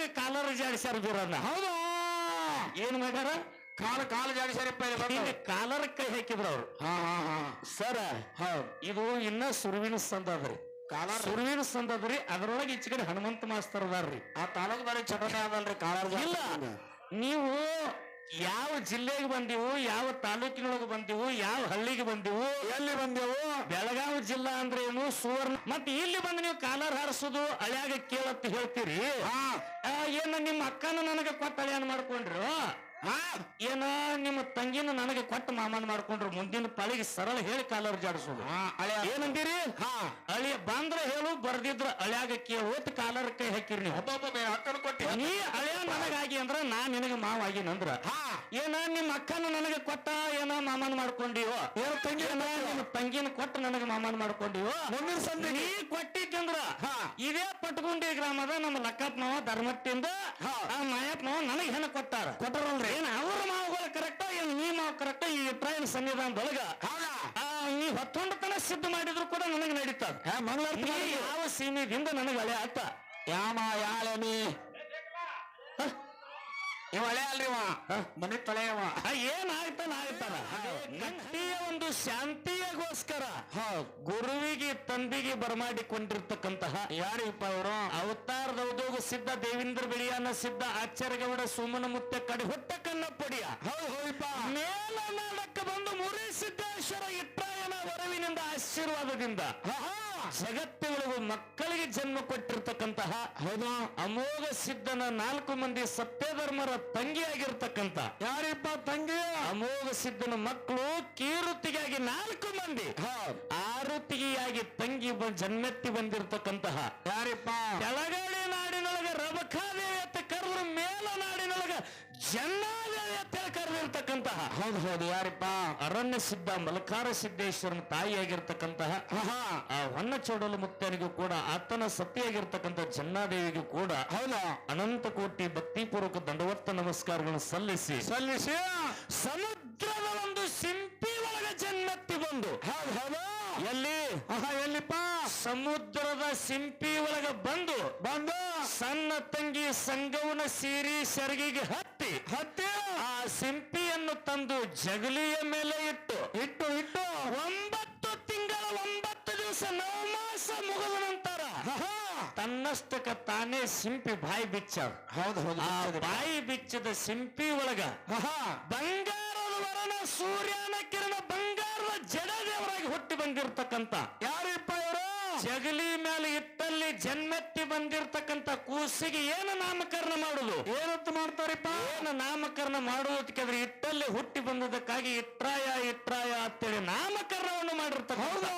ಒಳಗೆ ಕಾಲರ್ ಜಾಡಿಸ್ಯಾರ ಬೀರಣ್ಣ ಹೌದಾ? ಏನ್ ಮಾಡ್ಯಾರ? ಕಾಲ ಕಾಲ ಜಾಡಿಸ್ಯಾರಪ್ಪ ಇಲ್ಲಿ ಬಂದು. ಕಾಲರ್ ಕೈ ಹಾಕಿದ್ರು ಅವ್ರು. ಹಾ ಹಾ ಹಾ. ಸರ ಹೌದು ಇದು ಇನ್ನ ಸುರುವಿನ ಸಂದ ಅದ್ರಿ. ಕಾಲಾರ್ ಸುರುವಿನ ಸಂದದ್ರಿ ಅದ್ರೊಳಗೆ ಈಚೆ ಕಡೆ ಹನುಮಂತ ಮಾಸ್ತರ್ ಅದಾರ್ರಿ. ಆ ತಾಲೂಕು ಬಾರಿ ಚಟನೆ ಅದಲ್ರಿ ಕಾಲಾರ್ ಇಲ್ಲ ನೀವು ಯಾವ ಜಿಲ್ಲೆಗೆ ಬಂದಿವು ಯಾವ ತಾಲೂಕಿನೊಳಗೆ ಬಂದಿವು ಯಾವ ಹಳ್ಳಿಗೆ ಬಂದಿವು? ಎಲ್ಲಿ ಬಂದೆವು? ಬೆಳಗಾವಿ ಜಿಲ್ಲಾ ಅಂದ್ರೆ ಏನು? ಸುವರ್ಣ. ಮತ್ತೆ ಇಲ್ಲಿ ಬಂದು ನೀವು ಕಾಲರ್ ಹಾರಿಸೋದು ಅಳ್ಯಾಗ ಕೇಳತ್ತಿ ಹೇಳ್ತೀರಿ? ಏನ ನಿಮ್ಮ ಅಕ್ಕನ ನನಗೆ ಕೊಟ್ಟ ಅಳಿಯನ್ ಮಾಡ್ಕೊಂಡ್ರು? ಹಾ ಏನ ನಿಮ್ಮ ತಂಗಿನ ನನಗೆ ಕೊಟ್ಟ ಮಾಮನ್ ಮಾಡ್ಕೊಂಡ್ರು ಮುಂದಿನ ಪಾಳಿಗೆ ಸರಳ ಹೇಳಿ ಕಾಲರ್ ಜಾಡಿಸೋದು. ಏನಂತೀರಿ? ಹಾ. ಅಳಿಯ ಬಂದ್ರ ಹೇಳು ಬರ್ದಿದ್ರ ಅಳ್ಯಾಗ ಕೇಳೋತ್ ಕಾಲರ್ ಕೈ ಹಾಕಿರಿ ನೀವು. ನೀ ಅಳಿಯ ನನಗಾಗಿ ಅಂದ್ರ ನಾ ನಿನಗೆ ಹಾ. ಏನ ನಿಮ್ಮ ಅಕ್ಕನ ನನಗೆ ಕೊಟ್ಟ ಏನ ಮಾಮನ್ ಮಾಡ್ಕೊಂಡಿವೋ ಏನ ತಂಗಿ ನಿಮ್ಮ ತಂಗಿನ ಕೊಟ್ಟ ನನಗೆ ಮಾಮನ್ ಮಾಡ್ಕೊಂಡಿವೋ ಮುಂದಿನ ಸಂದಿ ನೀ ಕೊಟ್ಟಿದ್ದಂದ್ರ ಹಾ. ಇದೇ ಪಟ್ಗುಂಡಿ ಗ್ರಾಮದ ನಮ್ಮ ಲಕ್ಕಪ್ಪನವ ಧರ್ಮಟ್ಟಿಂದ. ಆ ಮಾಯಪ್ಪ ಮಾವ ನನಗೆ ಹೆಣ ಕೊಟ್ಟಾರ. ಕೊಟ್ಟರಲ್ರಿ ಏನ್ ಅವ್ರ ಮಾವುಗಳು ಕರೆಕ್ಟ ಏನ್ ನೀ ಮಾವು ಕರೆಕ್ಟ ಈ ಟ್ರೈನ್ ಆ ನೀ ಹೊತ್ತೊಂಡತನ ಸಿದ್ಧ ಮಾಡಿದ್ರು ಕೂಡ ನನಗೆ ನಡೀತದ. ಯಾವ ಸೀಮಿದಿಂದ ನನಗೆ ಹಳೆ ಆತ? ಯಾಮ ಯಾಳೆ ನೀ ಇವ ಹಳೆ ಅಲ್ರಿ ಇವ ಮನೆ ತೊಳೆಯವ. ಆ, ಏನ್ ಆಗ್ತಾನ ಆಗ್ತಾನ ಗಟ್ಟಿಯ ಒಂದು ಶಾಂತಿಯಗೋಸ್ಕರ ಹ. ಗುರುವಿಗೆ ತಂದಿಗೆ ಬರಮಾಡಿಕೊಂಡಿರ್ತಕ್ಕಂತಹ ಯಾರಿಪ್ಪ ಅವರು ಅವತಾರದ ಉದ್ಯೋಗ ಸಿದ್ಧ ದೇವೇಂದ್ರ ಬಿಳಿಯನ್ನ ಸಿದ್ಧ ಆಚಾರ್ಯಗೌಡ ಸುಮನ ಮುತ್ತೆ ಕಡೆ ಹುಟ್ಟ ಕನ್ನ ಪಡಿಯ ಮೇಲ ನಾಡಕ್ಕೆ ಬಂದು ಮುರಿ ಸಿದ್ದೇಶ್ವರ ಇತ್ತಾಯನ ವರವಿನಿಂದ ಆಶೀರ್ವಾದದಿಂದ ಜಗತ್ತುಗಳಿಗೂ ಮಕ್ಕಳಿಗೆ ಜನ್ಮ ಕೊಟ್ಟಿರ್ತಕ್ಕಂತಹ ಹೌದಾ. ಅಮೋಘ ಸಿದ್ಧನ ನಾಲ್ಕು ಮಂದಿ ಸತ್ಯಧರ್ಮರ ತಂಗಿಯಾಗಿರ್ತಕ್ಕಂತ ಯಾರಿಪ್ಪ ತಂಗಿ? ಅಮೋಘ ಸಿದ್ಧನ ಮಕ್ಕಳು ಕೀರುತಿಗಾಗಿ ನಾಲ್ಕು ಮಂದಿ. ಆರುತಿಗೆಯಾಗಿ ತಂಗಿ ಜನ್ಮೆತ್ತಿ ಬಂದಿರ್ತಕ್ಕಂತಹ. ಯಾರಿಪ್ಪ? ಕೆಳಗಡೆ ನಾಡಿನೊಳಗ ರಬಕಾದೇವಿ ಅಂತ ಕರೆದ್ರು ಮೇಲ ನಾಡಿನೊಳಗ ಅಂತ ಹೌದು ಹೌದು ಯಾರಿಪ್ಪ? ಅರಣ್ಯ ಸಿದ್ಧ ಮಲಕಾರ ಸಿದ್ದೇಶ್ವರನ ತಾಯಿಯಾಗಿರ್ತಕ್ಕಂತಹ ಆ ಹೊನ್ನ ಚೋಡಲು ಮುಕ್ತನಿಗೂ ಕೂಡ ಆತನ ಸತಿಯಾಗಿರ್ತಕ್ಕಂಥ ಜನ್ನಾದೇವಿಗೂ ಕೂಡ ಹೌದಾ. ಅನಂತ ಕೋಟಿ ಭಕ್ತಿಪೂರ್ವಕ ದಂಡವತ್ತ ನಮಸ್ಕಾರಗಳನ್ನು ಸಲ್ಲಿಸಿ ಸಲ್ಲಿಸಿ. ಸಮುದ್ರದ ಒಂದು ಸಿಂಪಿ ಒಳಗ ಜನ್ಮತ್ತಿ ಬಂದು. ಹೌದು ಹೌದು. ಎಲ್ಲಿ? ಎಲ್ಲಿಪ್ಪ? ಸಮುದ್ರದ ಸಿಂಪಿ ಒಳಗ ಬಂದು ಬಂದು. ಸಣ್ಣ ತಂಗಿ ಸಂಗವನ ಸೀರಿ ಸೆರಗಿಗೆ ಹತ್ತಿ ಹತ್ತಿ. ಆ ಸಿಂಪಿಯನ್ನು ತಂದು ಜಗಲಿಯ ಮೇಲೆ ಇಟ್ಟು ಇಟ್ಟು ಇಟ್ಟು ಒಂಬತ್ತು ತಿಂಗಳ ಒಂಬತ್ತು ದಿವಸ ನವಮಾಸ ಮುಗಿದ ನಂತರ ತನ್ನಷ್ಟಕ ತಾನೇ ಸಿಂಪಿ ಬಾಯಿ ಬಿಚ್ಚ ಹೌದು ಹೌದು ಬಾಯಿ ಬಿಚ್ಚದ ಸಿಂಪಿ ಒಳಗ ಬಂಗಾರದ ವರಣ ಸೂರ್ಯನ ಕಿರಣ ಬಂಗಾರದ ಜಡ ದೇವರಾಗಿ ಹುಟ್ಟಿ ಬಂದಿರತಕ್ಕಂತ ಇವರು ಜಗಲಿ ಮೇಲೆ ಇಟ್ಟಲ್ಲಿ ಜನ್ಮೆತ್ತಿ ಬಂದಿರತಕ್ಕಂತ ಕೂಸಿಗೆ ಏನು ನಾಮಕರಣ ಮಾಡುದು? ಏನಂತ ಮಾಡ್ತಾರಿಪ್ಪ? ಏನು ನಾಮಕರಣ ಮಾಡುವುದಕ್ಕಾದ್ರೆ ಇಟ್ಟಲ್ಲಿ ಹುಟ್ಟಿ ಬಂದದಕ್ಕಾಗಿ ಇಟ್ರಾಯ ಇಟ್ರಾಯ ಅಂತೇಳಿ ನಾಮಕರಣವನ್ನು ಮಾಡಿರ್ತಕ್ಕ ಹೌದಾ?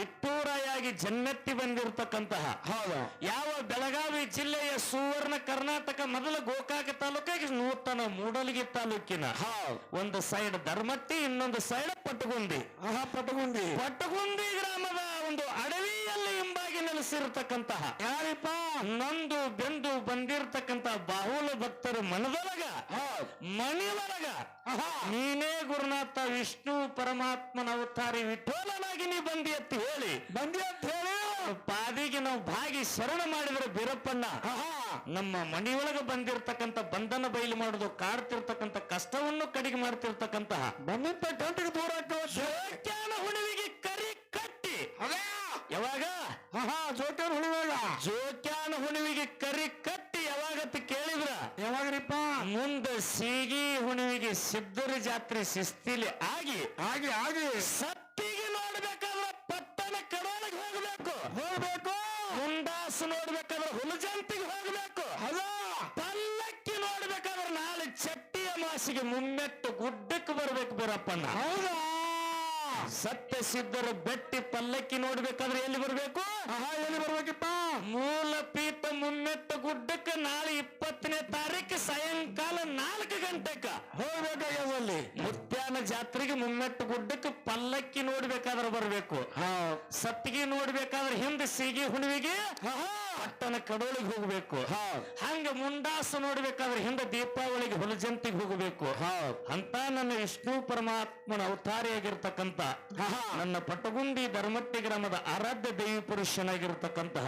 ಇಟ್ಟೂರಾಯಾಗಿ ಜನ್ಮೆತ್ತಿ ಬಂದಿರತಕ್ಕಂತಹ. ಹೌದು? ಯಾವ ಬೆಳಗಾವಿ ಜಿಲ್ಲೆಯ ಸುವರ್ಣ ಕರ್ನಾಟಕ ಮೊದಲ ಗೋಕಾಕ ತಾಲೂಕಾಗಿ ನೂತನ ಮೂಡಲಗಿ ತಾಲೂಕಿನ ಹೌದು ಒಂದು ಸೈಡ್ ಧರ್ಮಟ್ಟಿ ಇನ್ನೊಂದು ಸೈಡ್ ಪಟ್ಟಗುಂದಿ ಆಹಾ ಪಟಗುಂದಿ. ಪಟ್ಟಗುಂದಿ ಗ್ರಾಮದ ಒಂದು ಹಿಂಬಾಗಿ ನೆಲೆಸಿರತಕ್ಕಂತಹ ಯಾರಿಪ್ಪ? ನಂದು ಬೆಂದು ಬಂದಿರತಕ್ಕಂತಹ ಬಾಹುಲ ಭಕ್ತರು ಮನದೊಳಗ ಮಣಿಯೊಳಗ ನೀನೇ ಗುರುನಾಥ ವಿಷ್ಣು ಪರಮಾತ್ಮನ ಅವತಾರಿ ವಿಠೋಲನಾಗಿ ನೀ ಬಂದಿ ಅಂತ ಹೇಳಿ. ಬಂದಿ ಅಂತ ಹೇಳಿ? ಪಾದಿಗೆ ನಾವು ಭಾಗಿ ಶರಣ ಮಾಡಿದ್ರೆ ಬೀರಪ್ಪಣ್ಣ ನಮ್ಮ ಮನೆಯೊಳಗೆ ಬಂದಿರತಕ್ಕಂತ ಬಂಧನ ಬಯಲು ಮಾಡುದು ಕಾಡ್ತಿರ್ತಕ್ಕಂತ ಕಷ್ಟವನ್ನು ಕಡಿಗೆ ಮಾಡ್ತಿರ್ತಕ್ಕಂತಹ ಬಂದಂತ ಗಂಟೆಗೆ ದೂರ ಹುಡುವಿಗೆ ಕರಿ ಕಟ್ಟಿ. ಯಾವಾಗ? ಆಹಾ ಜೋಟರ್ ಹುಳಿವೇಳ ಜೋಕ್ಯಾನ ಹುಣಿವಿಗೆ ಕರಿ ಕಟ್ಟಿ ಯಾವಾಗತ್ತ ಕೇಳಿದ್ರ? ಯಾವಾಗ್ರಿಪ್ಪ? ಮುಂದೆ ಸೀಗಿ ಹುಣಿವಿಗೆ ಸಿದ್ದರ ಜಾತ್ರೆ ಶಿಸ್ತಿಲಿ ಆಗಿ ಆಗಿ ಆಗಿ. ಸತ್ತಿಗೆ ನೋಡ್ಬೇಕಾದ್ರೆ ಪಟ್ಟಣ ಕಡೋಳಿಗೆ ಹೋಗ್ಬೇಕು. ಹೋಗ್ಬೇಕು. ಮುಂಡಾಸು ನೋಡ್ಬೇಕಾದ್ರೆ ಹುಲಜಂತಿಗೆ ಹೋಗ್ಬೇಕು. ಅದ ಪಲ್ಲಕ್ಕಿ ನೋಡ್ಬೇಕಾದ್ರೆ ನಾಳೆ ಚಟ್ಟಿಯ ಮಾಸಿಗೆ ಮುಮ್ಮೆಟ್ಟು ಗುಡ್ಡಕ್ಕೆ ಬರ್ಬೇಕು ಬೀರಪ್ಪಣ್ಣ. ಹೌದಾ? ಸತ್ಯ ಸಿದ್ಧರು ಬೆಟ್ಟಿ ಪಲ್ಲಕ್ಕಿ ನೋಡ್ಬೇಕಾದ್ರೆ ಎಲ್ಲಿ ಬರ್ಬೇಕು? ಎಲ್ಲಿ ಬರ್ಬೇಕಿಪ್ಪ? ಮೂಲ ಪೀತ ಮುನ್ನೆತ್ತ ಗುಡ್ಡಕ್ಕೆ ನಾಳೆ ಇಪ್ಪತ್ತನೇ ತಾರೀಕು ಸಾಯಂಕಾಲ ನಾಲ್ಕು ಗಂಟೆಕ. ಹೋಗ್ಬೇಕಾಗ್ಯದಲ್ಲಿ ಮುತ್ಯಾನ ಜಾತ್ರೆಗೆ ಮುಮ್ಮೆಟ್ಟು ಗುಡ್ಡಕ್ಕೆ ಪಲ್ಲಕ್ಕಿ ನೋಡ್ಬೇಕಾದ್ರೆ ಬರ್ಬೇಕು. ಸತ್ತಿಗೆ ನೋಡ್ಬೇಕಾದ್ರೆ ಹಿಂದೆ ಸೀಗಿ ಹುಣವಿಗೆ ಪಟ್ಟಣ ಕಡೋಳಿಗೆ ಹೋಗ್ಬೇಕು. ಹಂಗ ಮುಂಡಾಸು ನೋಡ್ಬೇಕಾದ್ರೆ ಹಿಂದೆ ದೀಪಾವಳಿಗೆ ಹುಲಜಂತಿಗೆ ಹೋಗಬೇಕು. ಅಂತ ನನ್ನ ವಿಷ್ಣು ಪರಮಾತ್ಮನ ಅವತಾರಿಯಾಗಿರ್ತಕ್ಕಂತ. ನನ್ನ ಪಟಗುಂಡಿ ಧರ್ಮಟ್ಟಿ ಗ್ರಾಮದ ಆರಾಧ್ಯ ದೇವಿ ಪುರುಷನಾಗಿರ್ತಕ್ಕಂತಹ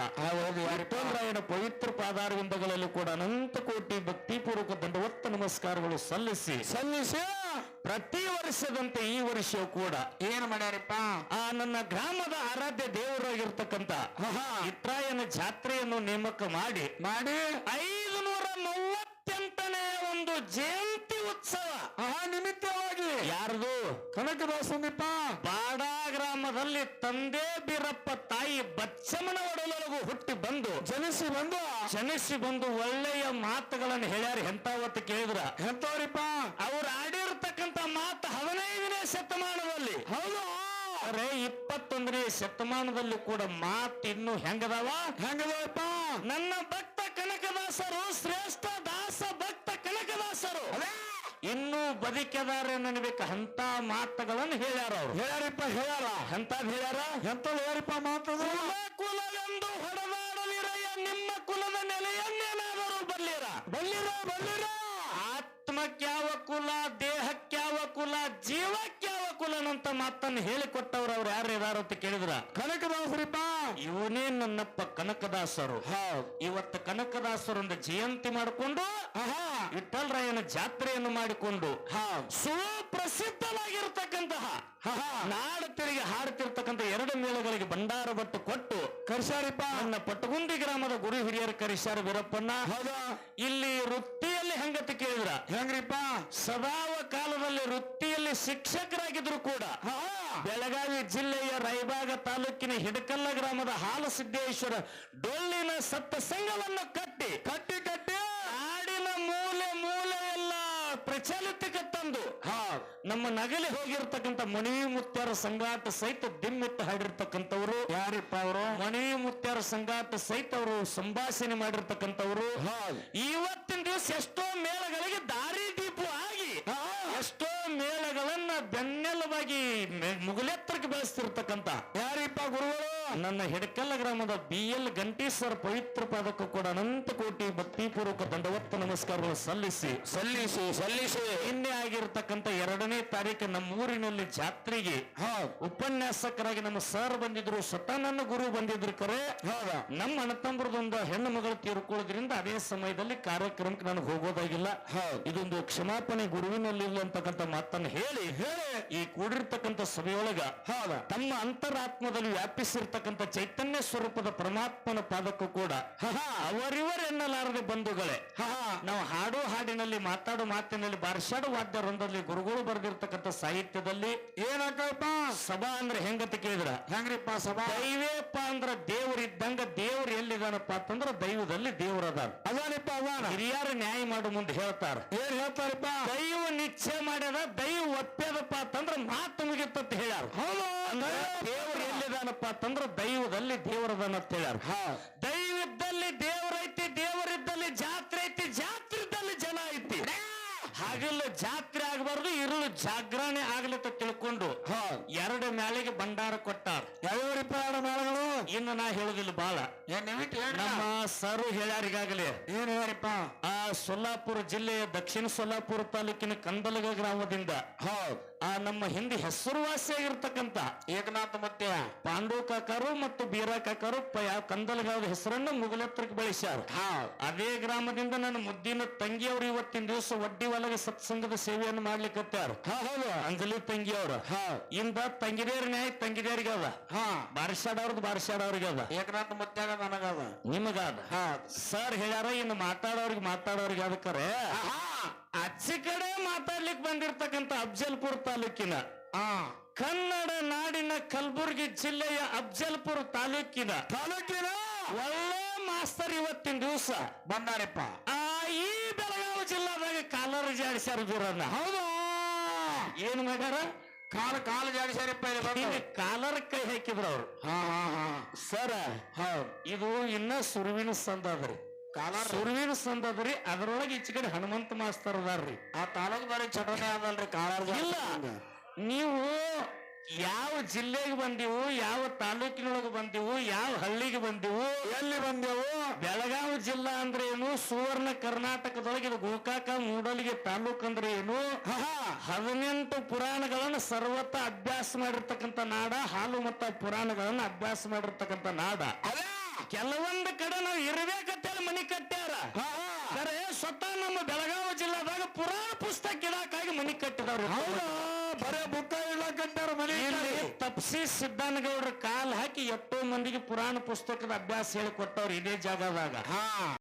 ರಾಯನ ಪವಿತ್ರ ಪಾದಾರವಿಂದಗಳಲ್ಲಿ ಕೂಡ ಅನಂತ ಕೋಟಿ ಭಕ್ತಿಪೂರ್ವಕ ದಂಡವತ್ತ ನಮಸ್ಕಾರಗಳು ಸಲ್ಲಿಸಿ. ಸಲ್ಲಿಸಿ. ಪ್ರತಿ ವರ್ಷದಂತೆ ಈ ವರ್ಷವೂ ಕೂಡ ಏನ್ ಮಾಡ್ಯಾರಪ್ಪ? ಆ ನನ್ನ ಗ್ರಾಮದ ಆರಾಧ್ಯ ದೇವರಾಗಿರ್ತಕ್ಕಂತ ಇತ್ರಾಯನ ಜಾತ್ರೆಯನ್ನು ನೇಮಕ ಮಾಡಿ ಮಾಡಿ? ಐದು ನೂರ ಮೂವತ್ತೆಂಟನೇ ಒಂದು ಜಯಂತಿ ಉತ್ಸವ. ಆ ನಿಮಿತ್ತವಾಗಿ ಕನಕದಾಸ ಕನಕದಾಸನಿಪ್ಪ. ಬಾಡ ಗ್ರಾಮದಲ್ಲಿ ತಂದೆ ಬೀರಪ್ಪ ತಾಯಿ ಬಚ್ಚಮನ ಒಡಲೊಳಗು ಹುಟ್ಟಿ ಬಂದು ಜನಿಸಿ ಬಂದು. ಜನಿಸಿ ಬಂದು ಒಳ್ಳೆಯ ಮಾತುಗಳನ್ನು ಹೇಳ್ಯಾರ ಎಂತಾವತ್ತ ಕೇಳಿದ್ರ? ಎಂತವ್ರಿಪ್ಪ? ಅವ್ರು ಆಡಿರ್ತಕ್ಕಂತ ಮಾತು ಹದಿನೈದನೇ ಶತಮಾನದಲ್ಲಿ. ಹೌದು. ಅರೆ ಇಪ್ಪತ್ತೊಂದನೇ ಶತಮಾನದಲ್ಲಿ ಕೂಡ ಮಾತು ಇನ್ನು ಹೆಂಗದವ? ಹೆಂಗದಪ್ಪ ನನ್ನ ಭಕ್ತ ಕನಕದಾಸರು ಶ್ರೇಷ್ಠ ಇನ್ನೂ ಬದುಕಿದಾರೆ ನನಬೇಕು ಅಂತ ಮಾತುಗಳನ್ನು ಹೇಳ್ಯಾರ ಅವ್ರು. ಹೇಳ್ಯಾರಪ್ಪ ಹೇಳ್ಯಾರ. ಅಂತ ಹೇಳ್ಯಾರ? ಎಂತ ಹೇಳ್ಯಾರಪ್ಪ ಮಾತದು ಕುಲ ಕುಲವೆಂದು ಹೊಡೆದಾಡಲಿರಯ್ಯ ನಿಮ್ಮ ಕುಲದ ನೆಲೆಯನ್ನೇನಾದರೂ ಬಲ್ಲಿರ? ಬಲ್ಲಿರ ಬಲ್ಲಿರ? ಆತ್ಮಕ್ಯಾವ ಕುಲ ದೇಹಕ್ಯಾವ ಕುಲ ಕುಲನಂತ ಮಾತನ್ನು ಹೇಳಿಕೊಟ್ಟವ್ರು ಅವ್ರು ಯಾರು ಇದಾರು ಅಂತ ಕೇಳಿದ್ರ? ಕನಕದಾಸರಿಪ್ಪ. ಇವನೇ ನನ್ನಪ್ಪ ಕನಕದಾಸರು. ಇವತ್ತು ಕನಕದಾಸರೊಂದು ಜಯಂತಿ ಮಾಡಿಕೊಂಡು ವಿಠಲರಾಯನ ಜಾತ್ರೆಯನ್ನು ಮಾಡಿಕೊಂಡು ಸುಪ್ರಸಿದ್ಧವಾಗಿರ್ತಕ್ಕಂತಹ ನಾಡ ತಿರುಗಿ ಹಾಡುತ್ತಿರ್ತಕ್ಕಂಥ ಎರಡು ಮೇಳಗಳಿಗೆ ಭಂಡಾರ ಬಟ್ಟು ಕೊಟ್ಟು ಕರ್ಸಾರಿಪ್ಪ ನನ್ನ ಪಟ್ಟಗುಂದಿ ಗ್ರಾಮದ ಗುರು ಹಿರಿಯರು ಕರಿಸಾರ ವೀರಪ್ಪನ್ನ ಹೌದಾ? ಇಲ್ಲಿ ವೃತ್ತಿಯಲ್ಲಿ ಹೆಂಗತಿ ಕೇಳಿದ್ರ? ಹೆಂಗ್ರಿಪ್ಪ? ಸದಾವ ಕಾಲದಲ್ಲಿ ವೃತ್ತಿಯಲ್ಲಿ ಶಿಕ್ಷಕರಾಗಿದ್ರು ಕೂಡ. ಬೆಳಗಾವಿ ಜಿಲ್ಲೆಯ ರೈಬಾಗ ತಾಲೂಕಿನ ಹಿಡಕಲ್ಲ ಗ್ರಾಮದ ಹಾಲಸಿದ್ದೇಶ್ವರ ಡೊಳ್ಳಿನ ಸತ್ತ ಸಂಘವನ್ನು ಕಟ್ಟಿ ಕಟ್ಟಿ ಕಟ್ಟಿ. ಪ್ರಚಲಿತಕ್ಕೆ ತಂದು ನಮ್ಮ ನಗಲಿ ಹೋಗಿರ್ತಕ್ಕಂಥ ಮಣಿವಿ ಮುತ್ಯಾರ ಸಂಗಾಟ ಸಹಿತ ದಿಮ್ಮಿತ್ತು ಹಾಡಿರ್ತಕ್ಕಂಥವ್ರು. ಯಾರಿಪ್ಪ ಅವರು? ಮಣಿವಿ ಮುತ್ಯಾರ ಸಂಗಾಟ ಸಹಿತ ಅವರು ಸಂಭಾಷಣೆ ಮಾಡಿರ್ತಕ್ಕಂಥವ್ರು. ಇವತ್ತಿನ ದಿವಸ ಎಷ್ಟೋ ನನ್ನ ಹಿಡಕಲ್ಲ ಗ್ರಾಮದ ಬಿ ಎಲ್ ಸರ್ ಪವಿತ್ರ ಪಾದಕ್ಕೂ ಕೂಡ ಅನಂತ ಕೋಟಿ ಭಕ್ತಿಪೂರ್ವಕ ದಂಡವತ್ತ ನಮಸ್ಕಾರಗಳು ಸಲ್ಲಿಸಿ. ಸಲ್ಲಿಸಿ ಸಲ್ಲಿಸಿ. ನಿನ್ನೆ ಆಗಿರತಕ್ಕಂತ ಎರಡನೇ ತಾರೀಕು ನಮ್ಮ ಊರಿನಲ್ಲಿ ಜಾತ್ರೆಗೆ ಉಪನ್ಯಾಸಕರಾಗಿ ನಮ್ಮ ಸರ್ ಬಂದಿದ್ರು ಸ್ವತಃ ನನ್ನ ಗುರು ಬಂದಿದ್ರು ಕರೆ. ಹೌದಾ. ನಮ್ಮ ಅಣತಂಬ್ರದೊಂದು ಹೆಣ್ಣು ಮಗಳು ತೀರ್ಕೊಳ್ಳೋದ್ರಿಂದ ಅದೇ ಸಮಯದಲ್ಲಿ ಕಾರ್ಯಕ್ರಮಕ್ಕೆ ನನಗೆ ಹೋಗೋದಾಗಿಲ್ಲ. ಇದೊಂದು ಕ್ಷಮಾಪಣೆ ಗುರುವಿನಲ್ಲಿ ಅಂತಕ್ಕಂಥ ಮಾತನ್ನು ಹೇಳಿ ಹೇಳಿ. ಈ ಕೂಡಿರ್ತಕ್ಕಂಥ ಸಭೆಯೊಳಗ ಹೌದಾ. ತಮ್ಮ ಅಂತರಾತ್ಮದಲ್ಲಿ ವ್ಯಾಪಿಸಿರ್ತಕ್ಕಂಥ ಚೈತನ್ಯ ಸ್ವರೂಪದ ಪರಮಾತ್ಮನ ಪಾದಕ್ಕೂ ಕೂಡ ಅವರಿವರೆನ್ನಲಾರದೆ ಬಂಧುಗಳೇ. ನಾವು ಹಾಡು ಹಾಡಿನಲ್ಲಿ ಮಾತಾಡು ಮಾತಿನಲ್ಲಿ ಬಾರ್ಷಾಡು ವಾದ್ಯ ರಂಧದಲ್ಲಿ ಗುರುಗಳು ಬರೆದಿರ್ತಕ್ಕಂಥ ಸಾಹಿತ್ಯದಲ್ಲಿ ಏನಾಗಪ್ಪ ಸಭಾ ಅಂದ್ರೆ ಹೆಂಗತ ಕೇಳಿದ್ರ? ಹೆಂಗ್ರಿಪ್ಪ ಸಭಾ? ದೈವೇಪ್ಪ ಅಂದ್ರ ದೇವರಿದ್ದಂಗ ದೇವ್ರ ಎಲ್ಲಿದಾನಪ್ಪ ಅಂತಂದ್ರ ದೈವದಲ್ಲಿ ಅದಾನಿಪ್ಪ ಅದಾನ ಹಿರಿಯರು ನ್ಯಾಯ ಮಾಡು ಮುಂದೆ ಹೇಳ್ತಾರ. ಏನ್ ಹೇಳ್ತಾರಪ್ಪ? ದೈವ ನಿಶ್ಚಯ ಮಾಡ್ಯದ ದೈವ ಒಪ್ಪೇದಪ್ಪ ಅಂತಂದ್ರ ಮಾತು ಮುಗಿತಂತ ಹೇಳ್ಯಾರ. ಹೌದು ದೇವ್ರು ಎಲ್ಲಿದಾನಪ್ಪ ಅಂತಂದ್ರ ದೈವದಲ್ಲಿ ದೇವರದಾನ ಅಂತ ಹೇಳ್ಯಾರ. ದೈವದಲ್ಲಿ ದೇವರೈತಿ ದೇವರಿದ್ದಲ್ಲಿ ಜಾತ್ರೆ ಐತಿ ಜಾತ್ರೆ ಇದ್ದಲ್ಲಿ ಜನ ಐತಿ ಜಾತ್ರೆ ಆಗಬಾರ್ದು ಇರುಳು ಜಾಗರಣೆ ಆಗ್ಲತ್ತ ತಿಳ್ಕೊಂಡು ಎರಡು ಮ್ಯಾಲಿಗೆ ಭಂಡಾರ ಕೊಟ್ಟಾರ. ಎರಡು ಮೇಳಗಳು ಇನ್ನು ನಾ ಹೇಳುದಿಲ್ಲ ಬಾಳ. ನಮ್ಮ ಸರು ಹೇಳ್ಯಾರ ಈಗಾಗಲೇ ಏನ್ ಹೇಳಿಪ್ಪ ಆ ಸೊಲ್ಲಾಪುರ ಜಿಲ್ಲೆಯ ದಕ್ಷಿಣ ಸೊಲ್ಲಾಪುರ ತಾಲೂಕಿನ ಕಂದಲಗ ಗ್ರಾಮದಿಂದ ಹೌದ್ ಆ ನಮ್ಮ ಹಿಂದೆ ಹೆಸರುವಾಸಿಯಾಗಿರ್ತಕ್ಕಂತ ಏಕನಾಥ ಮತ್ತೆ? ಪಾಂಡು ಕಾಕರು ಮತ್ತು ಬೀರಾ ಕಾಕರು ಕಂದಲಗಾವದ ಹೆಸರನ್ನು ಮುಗಲೆತ್ತರಕ್ಕೆ ಬೆಳೆಸ್ಯಾರ. ಅದೇ ಗ್ರಾಮದಿಂದ ನನ್ನ ಮುದ್ದಿನ ತಂಗಿಯವರು ಇವತ್ತಿನ ದಿವಸ ಒಡ್ಡಿ ಒಳಗೆ ಸತ್ಸಂಗದ ಸೇವೆಯನ್ನು ಮಾಡ್ಲಿಕ್ಕತ್ತಾರ ಅಂಜಲಿ ತಂಗಿಯವ್ರ. ಹಾ. ಇಂದ ತಂಗಿದೇರ್ ನ್ಯಾಯ ತಂಗಿದೇರಿಗೆ ಅದ. ಹಾ. ಬಾರ್ಷಾಡವ್ರದ್ದು ಬಾರ್ಷಾಡವ್ರಿಗೆ ಅದ. ಏಕನಾಥ ಮುತ್ಯಾಗ ನನಗದ ನಿಮಗದ ಸರ್ ಹೇಳ್ಯಾರ ಇನ್ನು ಮಾತಾಡೋರಿಗೆ ಮಾತಾಡೋರಿಗೆ ಅದಕ್ಕರೆ ಅಚ್ಚಿ ಕಡೆ ಮಾತಾಡ್ಲಿಕ್ಕೆ ಬಂದಿರ್ತಕ್ಕಂಥ ಅಫ್ಜಲ್ಪುರ ತಾಲೂಕಿನ ಕನ್ನಡ ನಾಡಿನ ಕಲಬುರಗಿ ಜಿಲ್ಲೆಯ ಅಫ್ಜಲ್ಪುರ ತಾಲೂಕಿನ ತಾಲೂಕಿನ ಒಳ್ಳೆ ಮಾಸ್ತರ್ ಇವತ್ತಿನ ದಿವಸ. ಬಂದಾರಪ್ಪ. ಆ ಈ ಬೆಳಗಾವಿ ಜಿಲ್ಲಾದಾಗ ಕಾಲರ್ ಜಾಡಿಸ್ಯಾರ ಬೀರನ್ನ ಹೌದು? ಏನ್ ಮಾಡ್ಯಾರ? ಕಾಲ ಕಾಲ ಜಾಡಿಸ್ಯಾರಪ್ಪ ಇಲ್ಲಿ ಕಾಲರ್ ಕೈ ಹಾಕಿದ್ರು ಅವ್ರು. ಹಾ ಹಾ ಹಾ. ಸರ ಹೌದ್. ಇದು ಇನ್ನ ಸುರುವಿನ ಸಂದ ಅದ್ರಿ ಕಾಲಾರ್? ಸುರುವಿನ ಸಂದದ್ರಿ ಅದ್ರೊಳಗೆ ಈಚೆ ಕಡೆ ಹನುಮಂತ ಮಾಸ್ತರ್ ಅದಾರ್ರಿ ಆ ತಾಲೂಕ್ ಬಾರಿ ಚಟನೆ ಅದಲ್ರಿ ಕಾಲಾರ್ ಇಲ್ಲ. ನೀವು ಯಾವ ಜಿಲ್ಲೆಗೆ ಬಂದಿವು ಯಾವ ತಾಲೂಕಿನೊಳಗೆ ಬಂದಿವು ಯಾವ ಹಳ್ಳಿಗೆ ಬಂದಿವು? ಎಲ್ಲಿ ಬಂದೆವು? ಬೆಳಗಾವಿ ಜಿಲ್ಲಾ ಅಂದ್ರೆ ಏನು? ಸುವರ್ಣ ಕರ್ನಾಟಕದೊಳಗೆ ಇದು ಗೋಕಾಕ ಮೂಡಲಿಗೆ ತಾಲೂಕ್ ಅಂದ್ರೆ ಏನು? ಹದಿನೆಂಟು ಪುರಾಣಗಳನ್ನ ಸರ್ವತ ಅಭ್ಯಾಸ ಮಾಡಿರ್ತಕ್ಕಂಥ ನಾಡ ಹಾಲು ಮತ್ತ ಪುರಾಣಗಳನ್ನ ಅಭ್ಯಾಸ ಮಾಡಿರ್ತಕ್ಕಂಥ ನಾಡ. ಕೆಲವೊಂದು ಕಡೆ ನಾವು ಇರ್ಬೇಕಂತೇಳಿ ಮನಿ ಕಟ್ಟ್ಯಾರ. ಸ್ವತಃ ನಮ್ಮ ಬೆಳಗಾವಿ ಜಿಲ್ಲಾದಾಗ ಪುರಾಣ ಪುಸ್ತಕ ಇಡಕ್ಕಾಗಿ ಮನಿ ಕಟ್ಟಿದವರು ಹೌದಾ. ತಪ್ಸಿ ಸಿದ್ದನಗೌಡ್ರ ಕಾಲ್ ಹಾಕಿ ಎಷ್ಟೋ ಮಂದಿಗೆ ಪುರಾಣ ಪುಸ್ತಕದ ಅಭ್ಯಾಸ ಹೇಳಿಕೊಟ್ಟವ್ರು ಇದೇ ಜಾಗದಾಗ. ಹಾ.